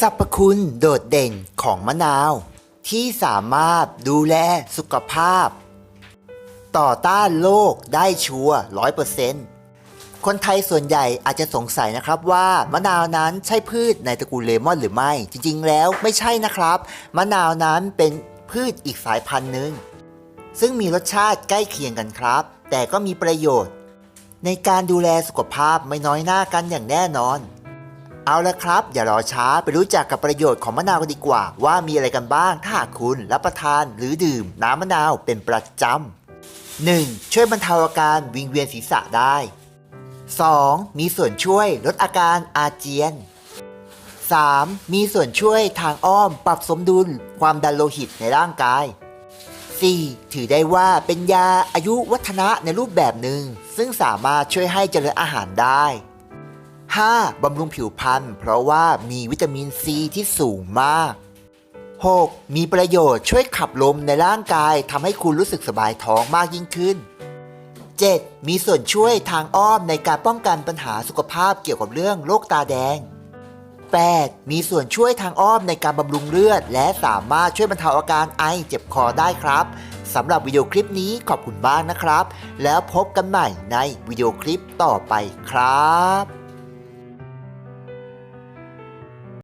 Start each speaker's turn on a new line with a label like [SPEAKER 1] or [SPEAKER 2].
[SPEAKER 1] สรรพคุณโดดเด่นของมะนาว ที่สามารถดูแลสุขภาพ ต่อต้านโรคได้ชัวร้อยเปอร์เซ็นต์คนไทยส่วนใหญ่อาจจะสงสัยนะครับว่ามะนาวนั้นใช่พืชในตระกูลเลมอนหรือไม่ จริงๆ แล้วไม่ใช่นะครับ มะนาวนั้นเป็นพืชอีกสายพันธุ์หนึ่งซึ่งมีรสชาติใกล้เคียงกันครับ แต่ก็มีประโยชน์ ในการดูแลสุขภาพไม่น้อยหน้ากันอย่างแน่นอน เอาละครับ อย่ารอช้าไปรู้จักกับประโยชน์ของมะนาวกันดีกว่า ว่ามีอะไรกันบ้างถ้าคุณรับประทานหรือดื่มน้ำมะนาวเป็นประจำ 1. ช่วยบรรเทาอาการวิงเวียนศีรษะได้ 2. มีส่วนช่วยลดอาการอาเจียน 3. มีส่วนช่วยทางอ้อมปรับสมดุลความดันโลหิตในร่างกาย 4. ถือได้ว่าเป็นยาอายุวัฒนะในรูปแบบหนึ่งซึ่งสามารถช่วยให้เจริญอาหารได้ 5. บำรุงผิวพรรณเพราะว่ามีวิตามินซีที่สูงมาก 6. มีประโยชน์ช่วยขับลมในร่างกายทำให้คุณรู้สึกสบายท้องมากยิ่งขึ้น 7. มีส่วนช่วยทางอ้อมในการป้องกันปัญหาสุขภาพเกี่ยวกับเรื่องโรคตาแดง 8. มีส่วนช่วยทางอ้อมในการบำรุงเลือด และสามารถช่วยบรรเทาอาการไอเจ็บคอได้ครับสำหรับวิดีโอคลิปนี้ขอบคุณมากนะครับ แล้วพบกันใหม่ในวิดีโอคลิปต่อไปครับ